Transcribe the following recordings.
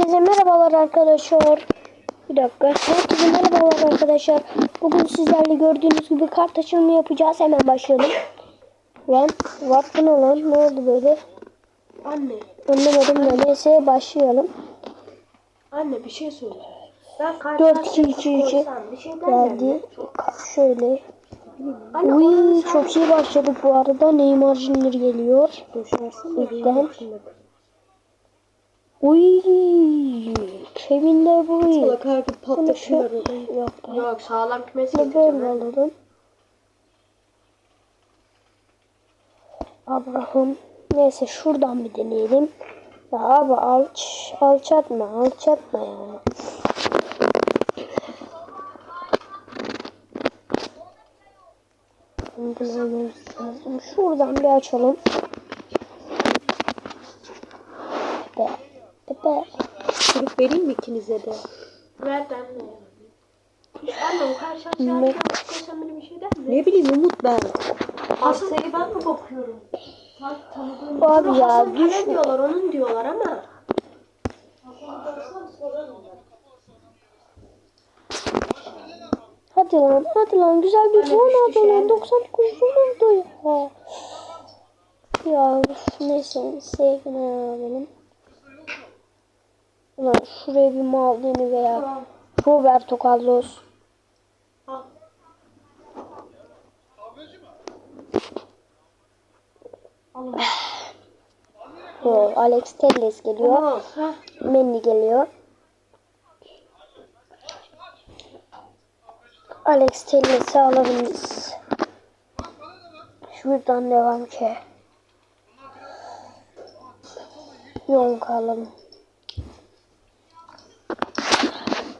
Herkese merhabalar arkadaşlar. Bir dakika. Herkese merhabalar arkadaşlar. Bugün sizlerle gördüğünüz gibi kart açılımı yapacağız. Hemen başlayalım. Lan what bu ne lan? Ne oldu böyle? Anne, Anlamadım da neyse başlayalım. anne bir şey söyleyeceğim. Ben koysam bir şey derler mi? Geldi. Şöyle. Anne Uy çok iyi başladık bu arada. Neymar Junior geliyor. İlkten. Uy De Bruyne. Salak şu... patlatıyor. Yok. Yok sağlam kümesi getireceğim. alalım. Abraham. Neyse şuradan bir deneyelim. Ya abi alç, alçatma, alçatma ya. Bulmamız lazım. Şuradan bir açalım. Be, be, be. Çocuk vereyim mi ikinize de? Ver ben de. Anne o karşı aşağı Ne? koysam bana bir şey der mi? Ne bileyim Umut ben. Asıl ben mi bakıyorum? Abi ya Hasan düş. Kale diyorlar onun diyorlar ama. Hadi lan, hadi lan. Güzel bir puan aldı şey. lan. 99 oldu ya. Ya neyse sevgine alalım. Ulan şuraya bir Maldini veya Tamam. Roberto Carlos. Al. Alex Telles geliyor. Mendy geliyor. Alex Telles'i alabiliriz. Şuradan devam ki. Yonk alalım.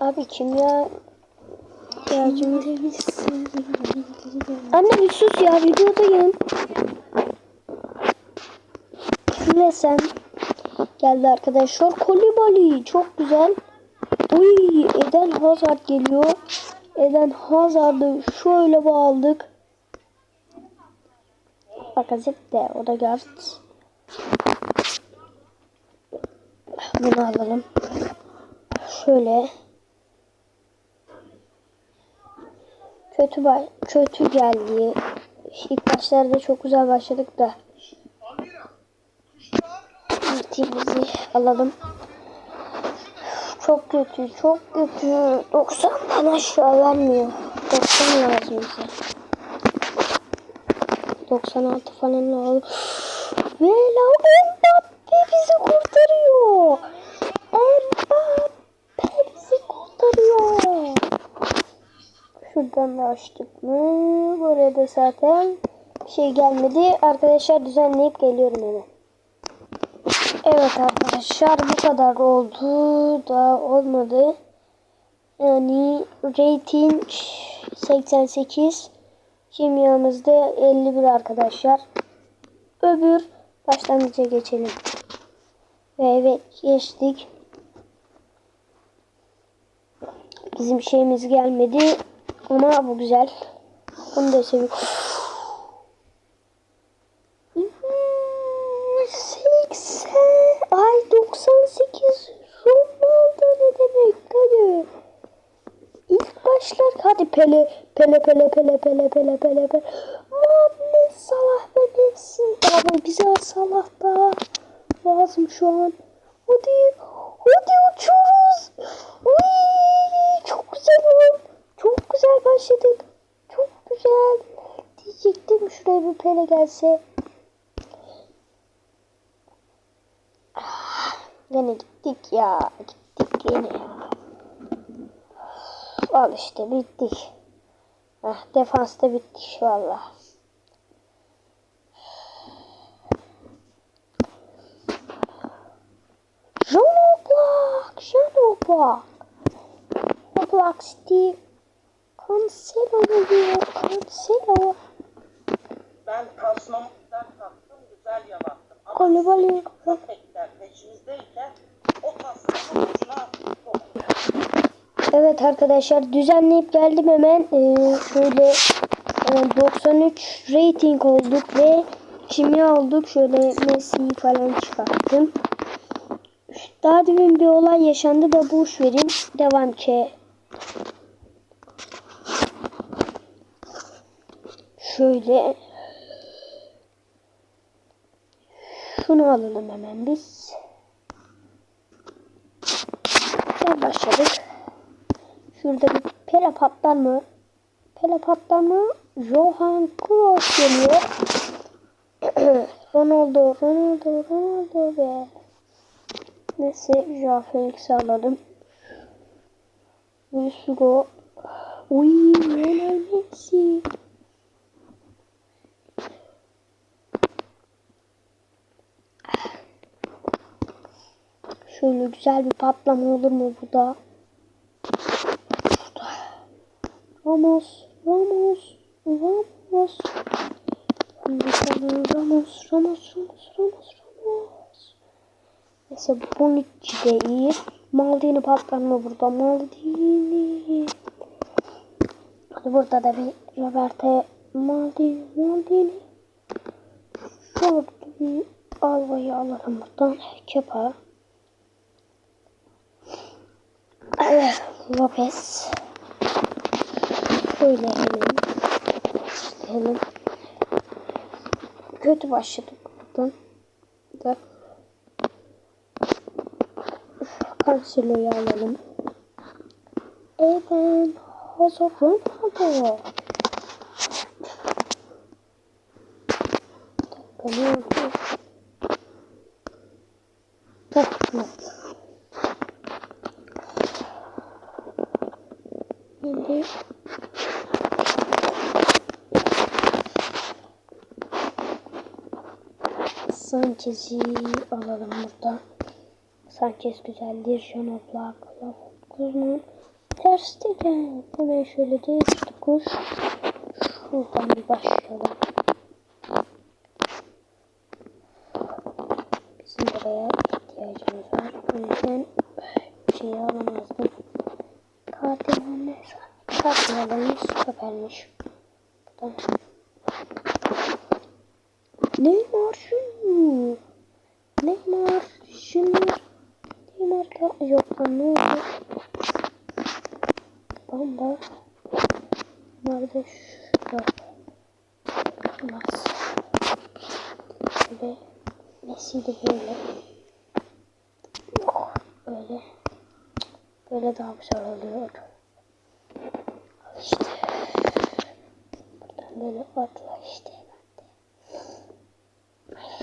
Abi kim ya? İhtiyacımız. Anne bir sus ya videodayım. Şöyle sen. Geldi arkadaşlar. Kolibali çok güzel. Uy Eden Hazard geliyor. Eden Hazard'ı şöyle bağladık. Bakazet de o da guard. Bunu alalım. Şöyle. Kötü kötü geldi. İlk başlarda çok güzel başladık da. Ultimizi alalım. Çok kötü, çok kötü. 90'dan aşağı vermiyor. 90 lazım bize. 96 falan lazım. Ve la Da açtık mı? Buraya da zaten bir şey gelmedi. Arkadaşlar düzenleyip geliyorum hemen. Evet arkadaşlar bu kadar oldu da olmadı. Yani rating 88 kimyamızda 51 arkadaşlar. Öbür başlangıca geçelim. Ve evet geçtik. Bizim şeyimiz gelmedi ama bu güzel. Bunu da seviyorum. 80 ay 98 Ronaldo ne demek hadi İlk başlar hadi Pele Pele Pele Pele Pele Pele Pele Pele. Muhammed Salah ve Messi abi bize Salah da lazım şu an. Hadi hadi uçuyoruz. Uy, çok güzel oldu güzel başladık çok güzel diyecektim şuraya bir Pele gelse Yine gittik ya. Gittik yine ya. Al işte bittik. Heh, defansta bittik valla. Jean Oblak. Jean Oblak. Oblak Steve. Cancelo geliyor. Cancelo. Ben tasmamdan taktım, güzel yanattım. Ama Kolibali. köpekler peşinizdeyken o tasmanın ucuna Evet arkadaşlar düzenleyip geldim hemen. Ee, şöyle hemen 93 rating olduk ve kimya olduk. Şöyle Messi'yi falan çıkarttım. Daha demin bir olay yaşandı da boş verin. Devam ki. Şöyle. Şunu alalım hemen biz. Güzel başladık. Şurada bir mı? Pele patlar mı? Johan Kroos geliyor. Ronaldo, Ronaldo, Ronaldo be. Neyse Joao Felix'i alalım. Luis Figo. Uy, Lionel Messi. Şöyle güzel bir patlama olur mu bu da? Şurada. Ramos, Ramos, Ramos. Ramos, Ramos, Ramos, Ramos, Ramos. Neyse Bonucci de iyi. Maldini patlatma burada. Maldini. Hadi burada da bir Roberto Maldini. Maldini. Şurada bir Alva'yı alalım buradan. Kepa. Evet, Lopez. Şöyle hemen. Hemen. Kötü başladık buradan. Da. Cancelo'yu alalım. Eden Hazard Ronaldo. Bir dakika ne oldu? Heh, evet. Şimdi Sanchez'i alalım burada. Sanchez güzeldir. Jean Oblak. Kuzman. Ter Stegen. Hemen şöyle değiştirdik. Şuradan bir başlayalım. Bizim buraya ihtiyacımız var. O yüzden bir şey alamazdım. Katil ne? Katil. Süpermiş. Buradan. Da yok lan ne oldu? Bamba. Nerede şu? Yok. Olmaz. Böyle. Messi böyle. Yok. Böyle. Böyle daha güzel oluyor. İşte. Buradan böyle atla işte.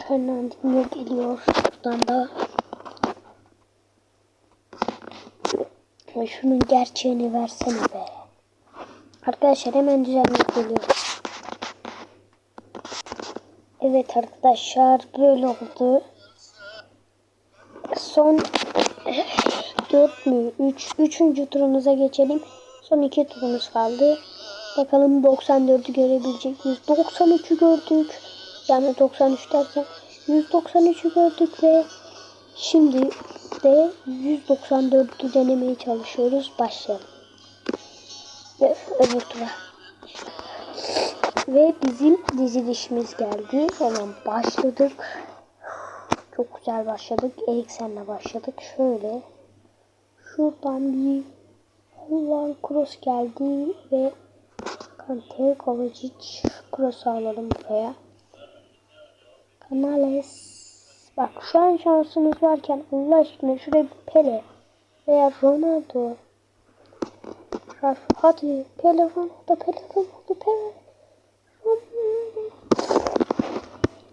Fernandinho geliyor. Buradan da Ay şunun gerçeğini versene be. Arkadaşlar hemen düzenleyip geliyorum. Evet arkadaşlar böyle oldu. Son 4 mü? 3. Üç, 3. turumuza geçelim. Son 2 turumuz kaldı. Bakalım 94'ü görebilecek miyiz? 93'ü gördük. Yani 93 derken 193'ü gördük ve şimdi de 194'ü denemeye çalışıyoruz. Başlayalım. Ve öbür tura. Ve bizim dizilişimiz geldi. Hemen başladık. Çok güzel başladık. Eriksen'le başladık. Şöyle. Şuradan bir Ulan cross geldi ve Kante Kovacic cross alalım buraya. Canales. Bak şu an şansınız varken Allah aşkına şuraya bir Pele veya Ronaldo. Raf, hadi Pele Ronaldo Pele Ronaldo Pele.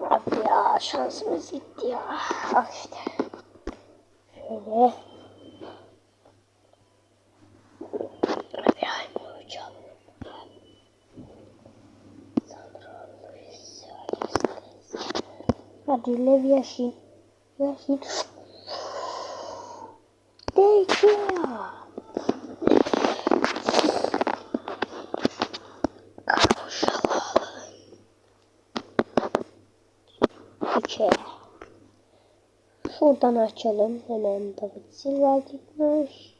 Abi ya şansımız gitti ya. Al işte. Şöyle. Hadi Lev Yashin. Yashin. De Gea. Kavuşalım. İki. Şuradan açalım. Hemen David Silva gitmiş.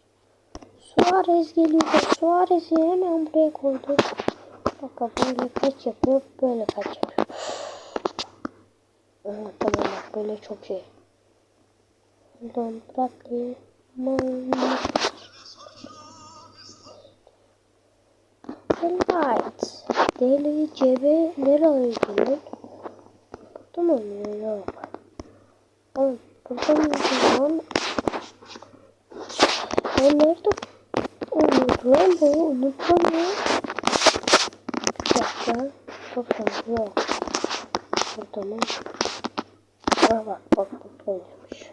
Suarez geliyor. Suarez'i hemen buraya koyduk. Bakın böyle kaç yapıyor. Böyle kaç yapıyor. Böyle çok iyi. Buradan Bradley. Light. Deli cebe nereye gidiyor? Burada mı oynuyor? Yok. Oğlum burada mı oynuyor? Ben nerede oynuyorum? Bu unuttum ya. Bir dakika. Burada? Yok. Burada mı? Aa bak bak burada oynamış.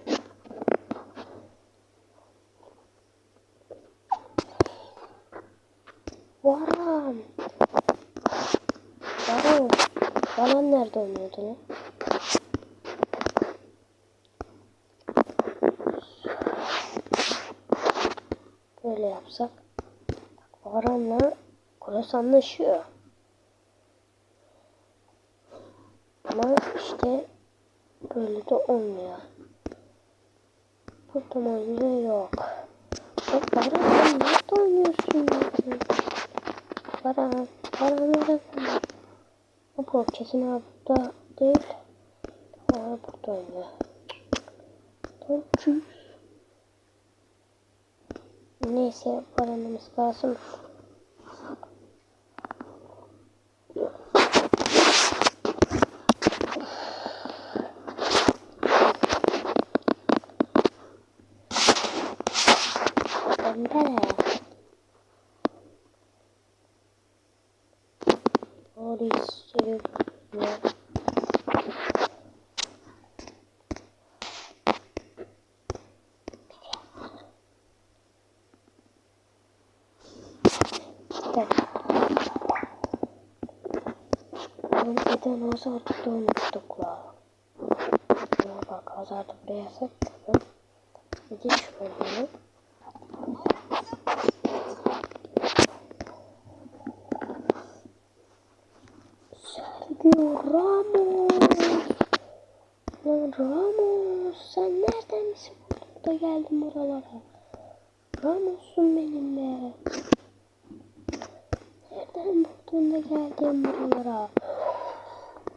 Varan. Varan. Varan nerede oynuyordu lan? Böyle yapsak. Bak Varan'la Kolos anlaşıyor. Ama işte böyle de olmuyor. Burada mı oynuyor? Yok. Bak Baran sen nerede oynuyorsun? Baran, Baran nerede? Bu kesin abi burada değil. Aa burada oynuyor. Neyse Baran'ımız kalsın. Göndere. Polis sürüyor. Gel. Oğlum neden azartıda unuttuk la? Şuna bak azartı buraya. Bir de şöyle. Sergio Ramos. Lan Ramos sen nereden misin? Da geldim buralara. Ramos'un benimle. Nereden buldun da geldin buralara?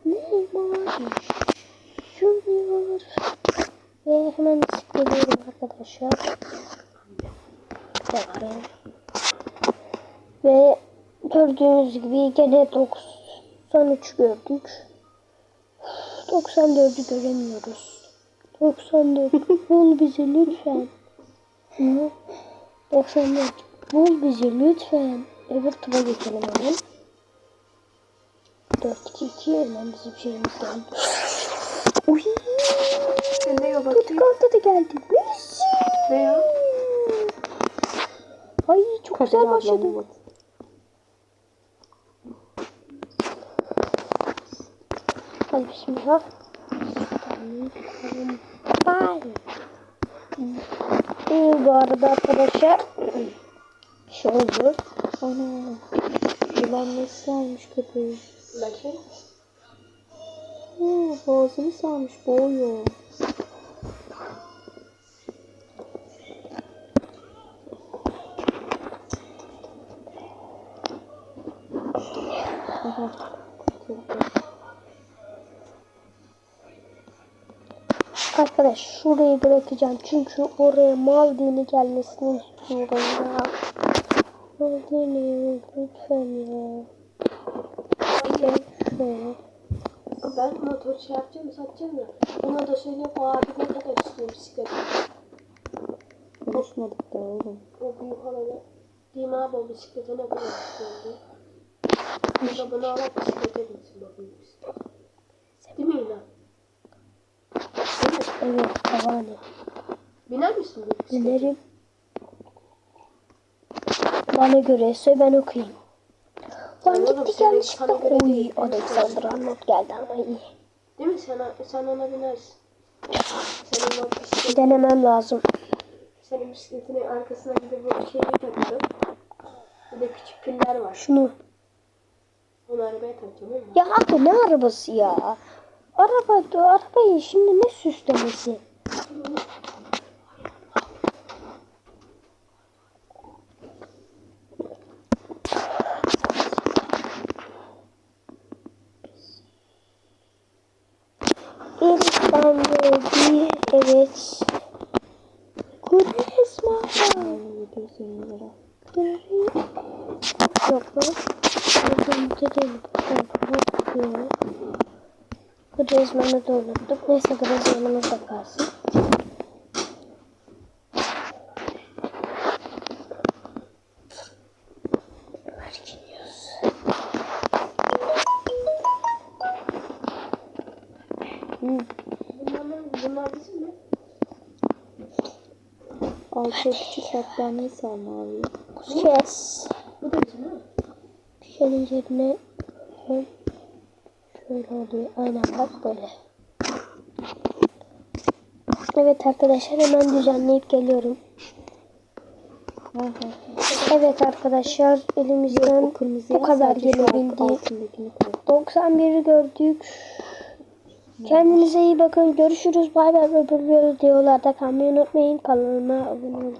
Neymar. Junior. Ve hemen geliyorum arkadaşlar. Dakika. Ve gördüğünüz gibi gene 93 gördük. 94'ü göremiyoruz. 94 bul bizi lütfen. Hı? 94 bul bizi lütfen. Öbür tura geçelim hemen. 4-2-2 hemen bizim şeyimiz geldi. Uy. Da geldi. Ne ya? Ay çok güzel başladı. Hadi bismillah. Bye. İyi bu arada arkadaşlar. Şey oldu. Ana. Yılan nasıl almış köpeği? Bakayım. Oo, boğazını sarmış boğuyor. Arkadaş şurayı bırakacağım çünkü oraya Maldini gelmesini istiyorum ya. Maldini lütfen ya. Gel şuraya. Ben motor şey yapacağım satacağım ya. Ona da söyle o abi ne kadar istiyor bisiklet. Konuşmadık da oğlum. O büyük olanı. Diyeyim abi o bisiklete ne kadar istiyor diye. O da bunu alıp bisiklete binsin o büyük bisiklet. Değil mi İlhan? Evet havale. Biner misin? Dilerim. Bana göre ise ben okuyayım. Lan Oğlum, gitti senin yanlışlıkla. benim Alexander. Arnold geldi ama iyi. Değil mi? Sen, sen ona binersin. Senin o bisiklet, Denemem lazım. senin bisikletinin arkasına bir de bu şeyi taktım. Bir de küçük piller var. Şunu. Onu arabaya takacağım ama. Ya abi ne arabası ya? Araba, arabayı şimdi ne süslemesi? Ben geldi. Evet. Kuresma. 720 lira. Yok bu. Kuresmanı da unuttuk. Neyse kuresmanımız da kalsın. Altı küçük battaniye sarma abi. Kes. Bu da bizim mi? Şöyle yerine şöyle oluyor. Aynen bak böyle. Evet arkadaşlar hemen düzenleyip geliyorum. Evet arkadaşlar elimizden bu kadar gelebildi. Altındakini koy. 91'i gördük. Kendinize iyi bakın. Görüşürüz. Bay bay. Öbür videolarda kalmayı unutmayın. Kanalıma abone olun.